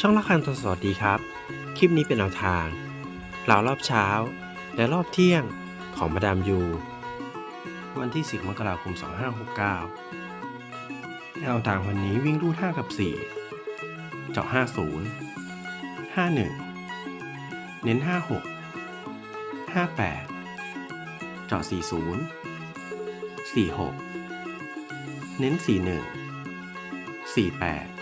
ช่องละคันทองสวัสดีครับ คลิปนี้เป็นแนวทางเหล่ารอบเช้า และรอบเที่ยงของมาดามยู วันที่ 10 มกราคม 2569 แนวทางวันนี้วิ่งรูด5กับ 4 เจาะ 50 51 เน้น 56 58 เจาะ 40 46 เน้น 41 48